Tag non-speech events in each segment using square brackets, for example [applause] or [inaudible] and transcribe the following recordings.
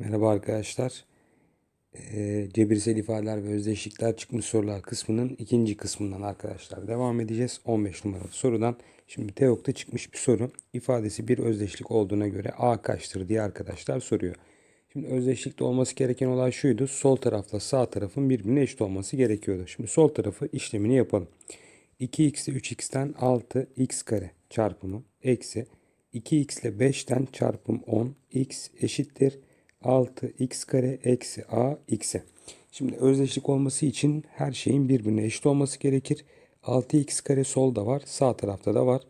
Merhaba arkadaşlar. Ee, cebirsel ifadeler ve özdeşlikler çıkmış sorular kısmının ikinci kısmından arkadaşlar devam edeceğiz. 15 numaralı sorudan. Şimdi TEOK'ta çıkmış bir soru. İfadesi bir özdeşlik olduğuna göre A kaçtır diye arkadaşlar soruyor. Şimdi özdeşlikte olması gereken olay şuydu. Sol tarafla sağ tarafın birbirine eşit olması gerekiyordu. Şimdi sol tarafı işlemini yapalım. 2x ile 3x'ten 6x kare çarpımı eksi 2x ile 5'ten çarpım 10 x eşittir 6x kare eksi a x'e. Şimdi özdeşlik olması için her şeyin birbirine eşit olması gerekir. 6x kare solda var, sağ tarafta da var.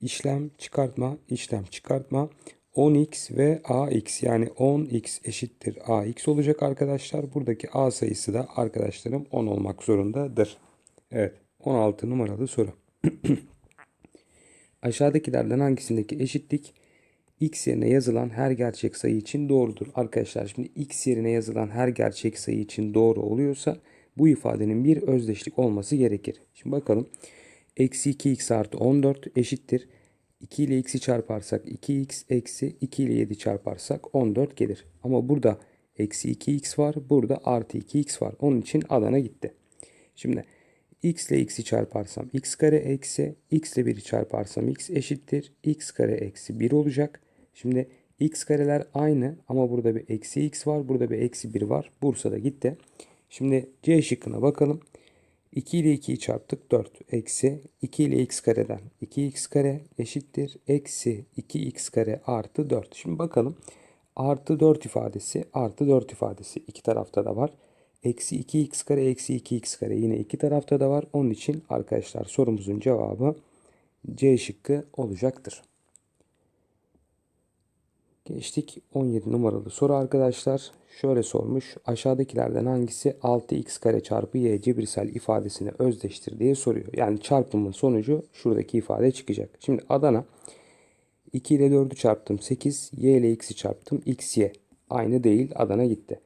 İşlem çıkartma, işlem çıkartma. 10x ve ax yani 10x eşittir ax olacak arkadaşlar. Buradaki a sayısı da arkadaşlarım 10 olmak zorundadır. Evet 16 numaralı soru. [clears throat] Aşağıdakilerden hangisindeki eşitlik x yerine yazılan her gerçek sayı için doğrudur. Arkadaşlar şimdi x yerine yazılan her gerçek sayı için doğru oluyorsa bu ifadenin bir özdeşlik olması gerekir. Şimdi bakalım. Eksi 2x artı 14 eşittir. 2 ile x'i çarparsak 2x eksi 2 ile 7 çarparsak 14 gelir. Ama burada eksi 2x var. Burada artı 2x var. Onun için Adana gitti. Şimdi x ile x'i çarparsam x kare eksi x ile 1'i çarparsam x eşittir. x kare eksi 1 olacak. Şimdi x kareler aynı ama burada bir eksi x var. Burada bir eksi 1 var. Bursa'da gitti. Şimdi C şıkkına bakalım. 2 ile 2'yi çarptık 4. Eksi 2 ile x kareden 2x kare eşittir. Eksi 2x kare artı 4. Şimdi bakalım. Artı 4 ifadesi artı 4 ifadesi iki tarafta da var. Eksi 2x kare eksi 2x kare yine iki tarafta da var. Onun için arkadaşlar sorumuzun cevabı C şıkkı olacaktır. Geçtik 17 numaralı soru arkadaşlar. Şöyle sormuş. Aşağıdakilerden hangisi 6x kare çarpı y cebirsel ifadesine özdeştir diye soruyor. Yani çarpımın sonucu şuradaki ifade çıkacak. Şimdi Adana 2 ile 4'ü çarptım 8. Y ile x'i çarptım xy. Aynı değil Adana gitti.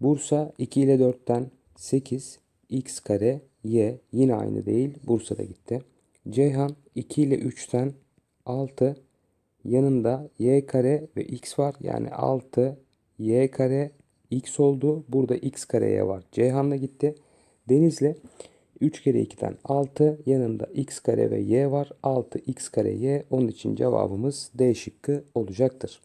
Bursa 2 ile 4'ten 8 x kare y yine aynı değil. Bursa'da gitti. Ceyhan 2 ile 3'ten 6 yanında y kare ve x var. Yani 6 y kare x oldu. Burada x kare y var. Ceyhan'la gitti. Denizli 3 kere 2'den 6 yanında x kare ve y var. 6 x kare y. Onun için cevabımız D şıkkı olacaktır.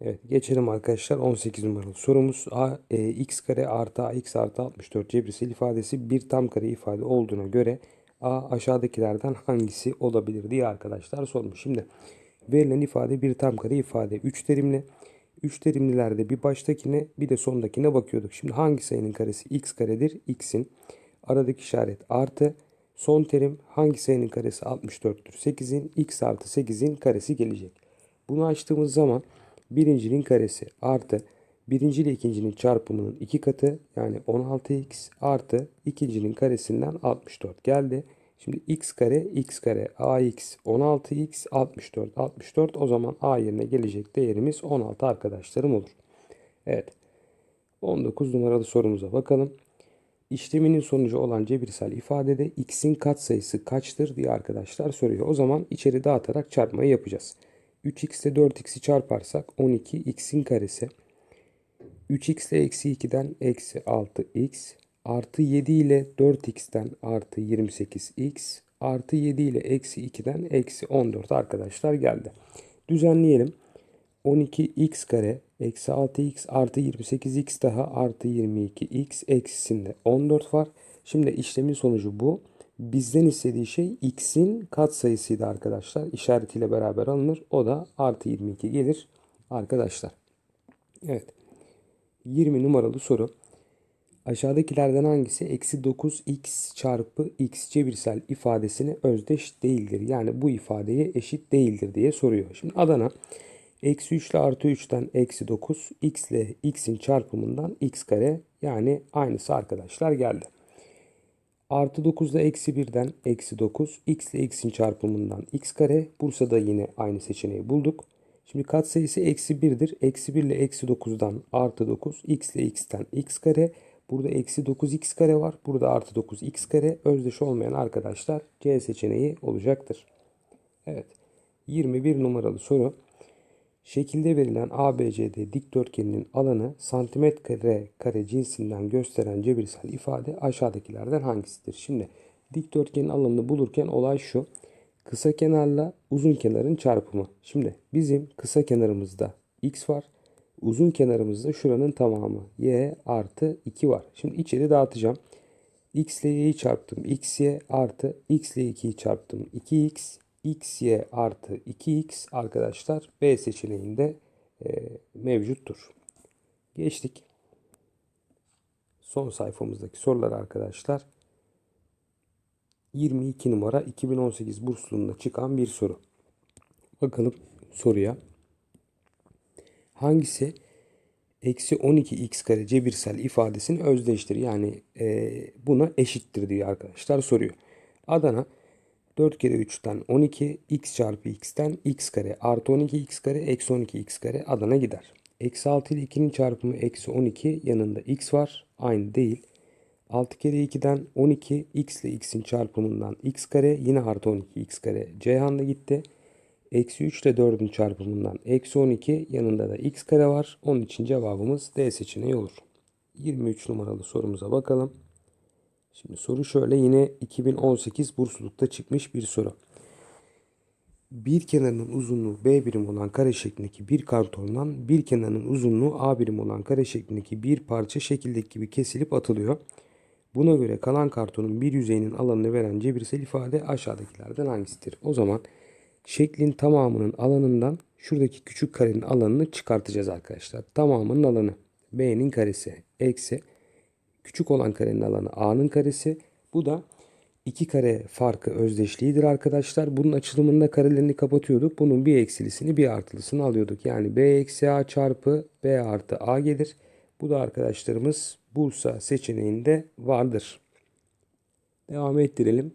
Evet geçelim arkadaşlar 18 numaralı sorumuz a, e, x kare artı a x artı 64 cebirsel ifadesi bir tam kare ifade olduğuna göre a aşağıdakilerden hangisi olabilir diye arkadaşlar sormuş. Şimdi verilen ifade bir tam kare ifade 3 terimli. 3 terimlilerde bir baştakine bir de sondakine bakıyorduk. Şimdi hangi sayının karesi x karedir? x'in aradaki işaret artı son terim hangi sayının karesi 64'tür? 8'in x artı 8'in karesi gelecek. Bunu açtığımız zaman birincinin karesi artı birinci ile ikincinin çarpımının iki katı yani 16x artı ikincinin karesinden 64 geldi. Şimdi x kare x kare ax 16x 64 64 o zaman a yerine gelecek değerimiz 16 arkadaşlarım olur. Evet 19 numaralı sorumuza bakalım. İşleminin sonucu olan cebirsel ifadede x'in katsayısı kaçtır diye arkadaşlar soruyor. O zaman içeri dağıtarak çarpmayı yapacağız. 3x ile 4x'i çarparsak 12 x'in karesi. 3x ile eksi 2'den eksi 6x artı 7 ile 4x'ten artı 28x artı 7 ile eksi 2'den eksi 14 arkadaşlar geldi. Düzenleyelim. 12x kare eksi 6x artı 28x daha artı 22x eksisinde 14 var. Şimdi işlemin sonucu bu. Bizden istediği şey x'in katsayısıydı arkadaşlar. İşaretiyle beraber alınır. O da artı 22 gelir arkadaşlar. Evet. 20 numaralı soru. Aşağıdakilerden hangisi eksi 9x çarpı x cebirsel ifadesine özdeş değildir? Yani bu ifadeye eşit değildir diye soruyor. Şimdi Adana eksi 3 ile artı 3'ten eksi 9 x ile x'in çarpımından x kare yani aynısı arkadaşlar geldi. Artı 9 ile eksi 1'den eksi 9 x ile x'in çarpımından x kare. Bursa'da yine aynı seçeneği bulduk. Şimdi katsayısı eksi 1'dir. Eksi 1 ile eksi 9'dan artı 9 x ile x'ten x kare. Burada eksi 9x kare var. Burada artı 9x kare. Özdeş olmayan arkadaşlar C seçeneği olacaktır. Evet. 21 numaralı soru. Şekilde verilen ABCD dikdörtgeninin alanı santimetre kare cinsinden gösteren cebirsel ifade aşağıdakilerden hangisidir? Şimdi dikdörtgenin alanını bulurken olay şu. Kısa kenarla uzun kenarın çarpımı. Şimdi bizim kısa kenarımızda x var. Uzun kenarımızda şuranın tamamı y artı 2 var. Şimdi içeri dağıtacağım. x ile y'yi çarptım. xy artı x ile 2'yi çarptım. 2x xy artı 2x arkadaşlar B seçeneğinde e, mevcuttur. Geçtik. Son sayfamızdaki sorular arkadaşlar. 22 numara 2018 bursluğunda çıkan bir soru. Bakalım soruya. Hangisi eksi 12x kare cebirsel ifadesini özdeştir? Yani e, buna eşittir diyor arkadaşlar soruyor. Adana 4 kere 3'ten 12 x çarpı x'ten x kare artı 12 x kare eksi 12 x kare Adana gider. Eksi 6 ile 2'nin çarpımı eksi 12 yanında x var. Aynı değil. 6 kere 2'den 12 x ile x'in çarpımından x kare yine artı 12 x kare Ceyhan'da gitti. Eksi 3 ile 4'ün çarpımından eksi 12 yanında da x kare var. Onun için cevabımız D seçeneği olur. 23 numaralı sorumuza bakalım. Şimdi soru şöyle yine 2018 burslulukta çıkmış bir soru. Bir kenarının uzunluğu B birim olan kare şeklindeki bir kartondan bir kenarının uzunluğu A birim olan kare şeklindeki bir parça şekildeki gibi kesilip atılıyor. Buna göre kalan kartonun bir yüzeyinin alanını veren cebirsel ifade aşağıdakilerden hangisidir? O zaman şeklin tamamının alanından şuradaki küçük karenin alanını çıkartacağız arkadaşlar. Tamamının alanı B'nin karesi eksi küçük olan karenin alanı A'nın karesi. Bu da iki kare farkı özdeşliğidir arkadaşlar. Bunun açılımında karelerini kapatıyorduk. Bunun bir eksilisini bir artılısını alıyorduk. Yani B eksi A çarpı B artı A gelir. Bu da arkadaşlarımız Bursa seçeneğinde vardır. Devam ettirelim.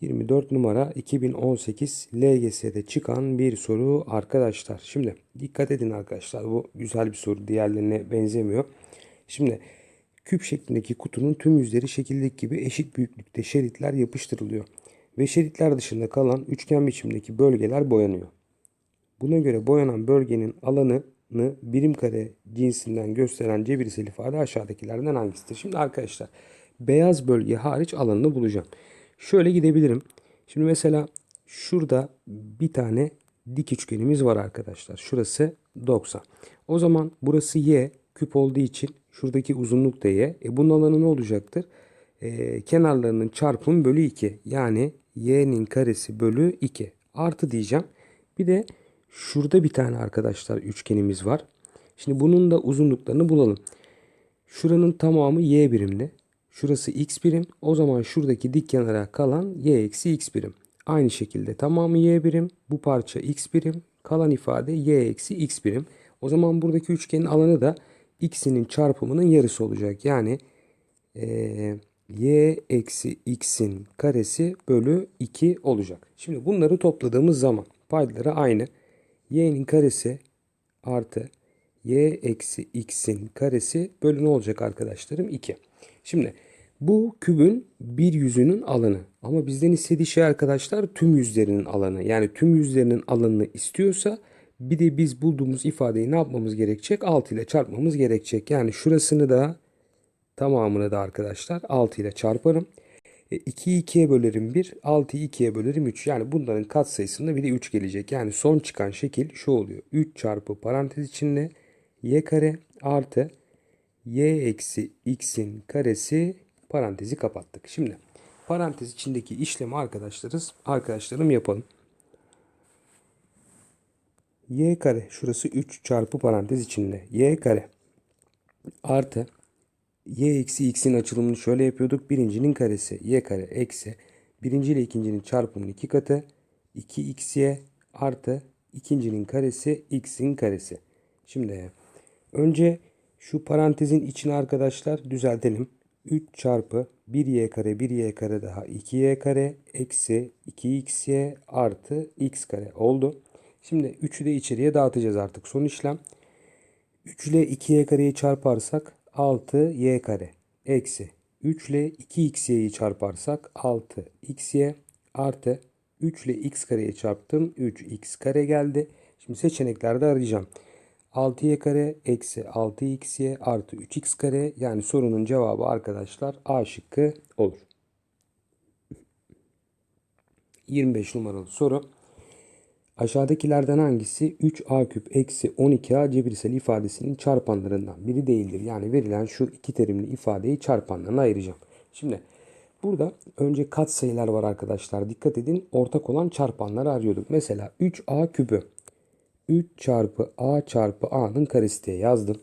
24 numara 2018 LGS'de çıkan bir soru arkadaşlar. Şimdi dikkat edin arkadaşlar bu güzel bir soru diğerlerine benzemiyor. Şimdi küp şeklindeki kutunun tüm yüzleri şekildeki gibi eşit büyüklükte şeritler yapıştırılıyor. Ve şeritler dışında kalan üçgen biçimdeki bölgeler boyanıyor. Buna göre boyanan bölgenin alanını birim kare cinsinden gösteren cebirsel ifade aşağıdakilerden hangisidir? Şimdi arkadaşlar beyaz bölge hariç alanını bulacağım. Şöyle gidebilirim. Şimdi mesela şurada bir tane dik üçgenimiz var arkadaşlar. Şurası 90. O zaman burası y küp olduğu için şuradaki uzunluk da y. E bunun alanı ne olacaktır? E, kenarlarının çarpımı bölü 2. Yani y'nin karesi bölü 2. Artı diyeceğim. Bir de şurada bir tane arkadaşlar üçgenimiz var. Şimdi bunun da uzunluklarını bulalım. Şuranın tamamı y birimli. Şurası x birim. O zaman şuradaki dik kenara kalan y eksi x birim. Aynı şekilde tamamı y birim. Bu parça x birim. Kalan ifade y eksi x birim. O zaman buradaki üçgenin alanı da x'inin çarpımının yarısı olacak. Yani e, y eksi x'in karesi bölü 2 olacak. Şimdi bunları topladığımız zaman paydaları aynı. Y'nin karesi artı y eksi x'in karesi bölü ne olacak arkadaşlarım? 2. Şimdi bu kübün bir yüzünün alanı. Ama bizden istediği şey arkadaşlar tüm yüzlerinin alanı. Yani tüm yüzlerinin alanını istiyorsa bir de biz bulduğumuz ifadeyi ne yapmamız gerekecek? 6 ile çarpmamız gerekecek. Yani şurasını da tamamını da arkadaşlar 6 ile çarparım. E, 2'yi 2'ye bölerim 1, 6'yı 2'ye bölerim 3. Yani bunların katsayısında bir de 3 gelecek. Yani son çıkan şekil şu oluyor. 3 çarpı parantez içinde y kare artı y eksi x'in karesi parantezi kapattık. Şimdi parantez içindeki işlemi arkadaşlarız, arkadaşlarım yapalım. y kare şurası 3 çarpı parantez içinde y kare artı y eksi x'in açılımını şöyle yapıyorduk. Birincinin karesi y kare eksi birinci ile ikincinin çarpımının iki katı 2xy artı ikincinin karesi x'in karesi. Şimdi önce şu parantezin içini arkadaşlar düzeltelim. 3 çarpı 1y kare 1y kare daha 2y kare eksi 2xy artı x kare oldu. Şimdi 3'ü de içeriye dağıtacağız artık son işlem. 3 ile 2y kareyi çarparsak 6y kare eksi 3 ile 2xy'yi çarparsak 6xy artı 3 ile x kareyi çarptım 3x kare geldi. Şimdi seçeneklerde arayacağım. 6y kare eksi 6xy artı 3x kare yani sorunun cevabı arkadaşlar A şıkkı olur. 25 numaralı soru. Aşağıdakilerden hangisi 3a küp eksi 12a cebirsel ifadesinin çarpanlarından biri değildir? Yani verilen şu iki terimli ifadeyi çarpanlarına ayıracağım. Şimdi burada önce kat sayılar var arkadaşlar. Dikkat edin ortak olan çarpanları arıyorduk. Mesela 3a küpü 3 çarpı a çarpı a'nın karesi diye yazdım.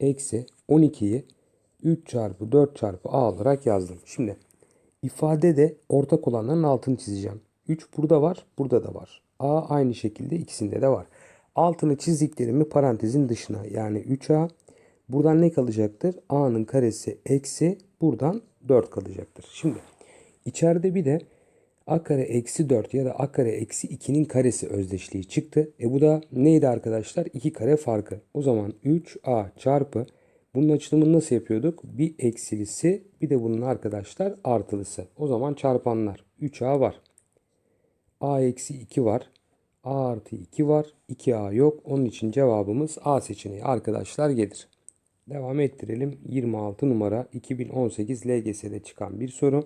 Eksi 12'yi 3 çarpı 4 çarpı a olarak yazdım. Şimdi ifadede ortak olanların altını çizeceğim. 3 burada var, burada da var. A aynı şekilde ikisinde de var. Altını çizdiklerimi parantezin dışına yani 3A. Buradan ne kalacaktır? A'nın karesi eksi buradan 4 kalacaktır. Şimdi içeride bir de A kare eksi 4 ya da A kare eksi 2'nin karesi özdeşliği çıktı. E bu da neydi arkadaşlar? 2 kare farkı. O zaman 3A çarpı bunun açılımını nasıl yapıyorduk? Bir eksilisi bir de bunun arkadaşlar artılısı. O zaman çarpanlar 3A var. A eksi 2 var. A artı 2 var. 2A yok. Onun için cevabımız A seçeneği arkadaşlar gelir. Devam ettirelim. 26 numara 2018 LGS'de çıkan bir soru.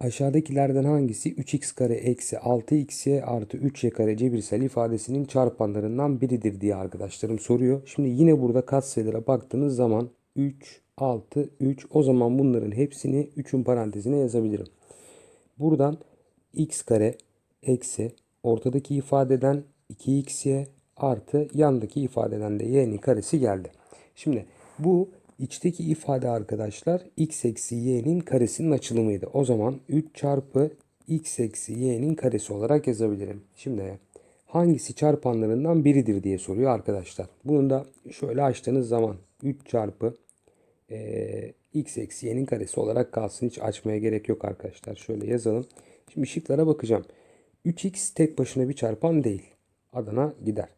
Aşağıdakilerden hangisi 3x kare eksi 6xy artı 3y kare cebirsel ifadesinin çarpanlarından biridir diye arkadaşlarım soruyor. Şimdi yine burada katsayılara baktığınız zaman 3, 6, 3 o zaman bunların hepsini 3'ün parantezine yazabilirim. Buradan x kare eksi ortadaki ifadeden 2xy artı yandaki ifadeden de y'nin karesi geldi. Şimdi bu içteki ifade arkadaşlar x eksi y'nin karesinin açılımıydı. O zaman 3 çarpı x eksi y'nin karesi olarak yazabilirim. Şimdi hangisi çarpanlarından biridir diye soruyor arkadaşlar. Bunu da şöyle açtığınız zaman 3 çarpı e, x eksi y'nin karesi olarak kalsın. Hiç açmaya gerek yok arkadaşlar. Şöyle yazalım. Şimdi şıklara bakacağım. 3x tek başına bir çarpan değil. Adana gider.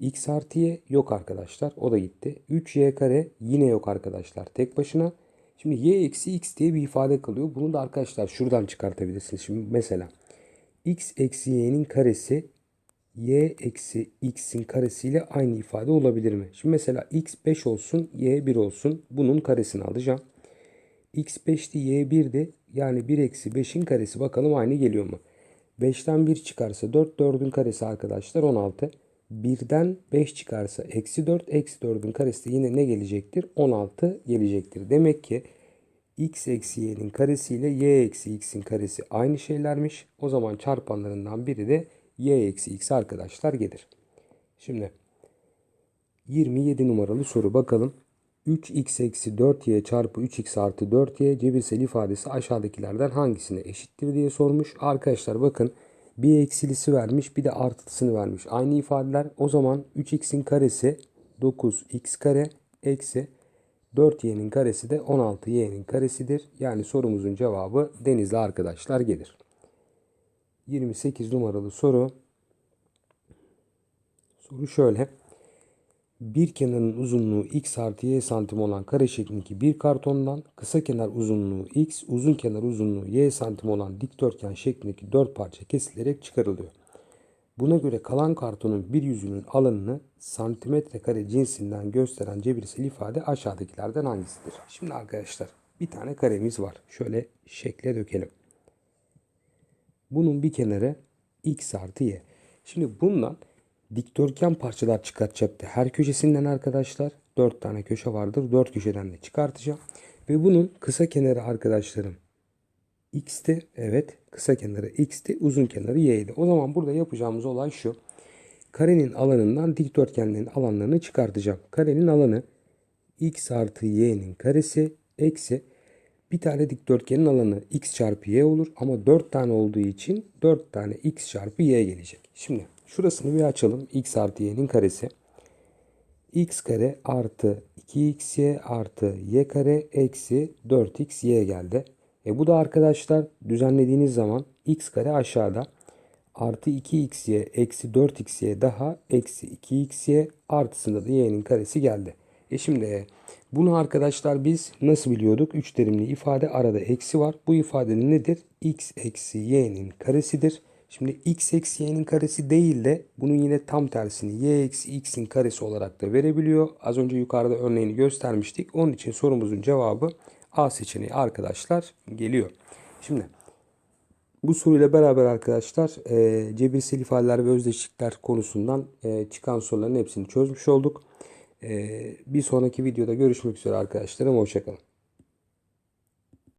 x artı y yok arkadaşlar. O da gitti. 3y kare yine yok arkadaşlar. Tek başına. Şimdi y eksi x diye bir ifade kalıyor. Bunu da arkadaşlar şuradan çıkartabilirsiniz. Şimdi mesela x eksi y'nin karesi y eksi x'in karesiyle aynı ifade olabilir mi? Şimdi mesela x 5 olsun y 1 olsun. Bunun karesini alacağım. x 5'ti y 1'di. Yani 1 eksi 5'in karesi bakalım aynı geliyor mu? 5'ten 1 çıkarsa 4, 4'ün karesi arkadaşlar 16. 1'den 5 çıkarsa eksi 4, eksi 4'ün karesi de yine ne gelecektir? 16 gelecektir. Demek ki x eksi y'nin karesi ile y eksi x'in karesi aynı şeylermiş. O zaman çarpanlarından biri de y eksi x arkadaşlar gelir. Şimdi 27 numaralı soru bakalım. 3x eksi 4y çarpı 3x artı 4y cebirsel ifadesi aşağıdakilerden hangisine eşittir diye sormuş. Arkadaşlar bakın bir eksilisi vermiş bir de artılısını vermiş. Aynı ifadeler o zaman 3x'in karesi 9x kare eksi 4y'nin karesi de 16y'nin karesidir. Yani sorumuzun cevabı denizli arkadaşlar gelir. 28 numaralı soru. Soru şöyle. Bir kenarın uzunluğu x artı y santim olan kare şeklindeki bir kartondan kısa kenar uzunluğu x, uzun kenar uzunluğu y santim olan dikdörtgen şeklindeki dört parça kesilerek çıkarılıyor. Buna göre kalan kartonun bir yüzünün alanını santimetre kare cinsinden gösteren cebirsel ifade aşağıdakilerden hangisidir? Şimdi arkadaşlar bir tane karemiz var. Şöyle şekle dökelim. Bunun bir kenarı x artı y. Şimdi bundan dikdörtgen parçalar çıkartacaktı. Her köşesinden arkadaşlar 4 tane köşe vardır. 4 köşeden de çıkartacağım. Ve bunun kısa kenarı arkadaşlarım x'ti. Evet kısa kenarı x'ti. Uzun kenarı y'ydi. O zaman burada yapacağımız olay şu. Karenin alanından dikdörtgenlerin alanlarını çıkartacağım. Karenin alanı x artı y'nin karesi eksi bir tane dikdörtgenin alanı x çarpı y olur. Ama 4 tane olduğu için 4 tane x çarpı y gelecek. Şimdi Şurasını bir açalım. x artı y'nin karesi. x kare artı 2xy artı y kare eksi 4xy geldi. E bu da arkadaşlar düzenlediğiniz zaman x kare aşağıda artı 2xy eksi 4xy daha eksi 2xy artısında da y'nin karesi geldi. E şimdi bunu arkadaşlar biz nasıl biliyorduk? 3 terimli ifade arada eksi var. Bu ifadenin nedir? x eksi y'nin karesidir. Şimdi x eksi y'nin karesi değil de bunun yine tam tersini y eksi x'in karesi olarak da verebiliyor. Az önce yukarıda örneğini göstermiştik. Onun için sorumuzun cevabı A seçeneği arkadaşlar geliyor. Şimdi bu soruyla beraber arkadaşlar e, cebirsel ifadeler ve özdeşlikler konusundan e, çıkan soruların hepsini çözmüş olduk. E, bir sonraki videoda görüşmek üzere arkadaşlarım. Hoşçakalın.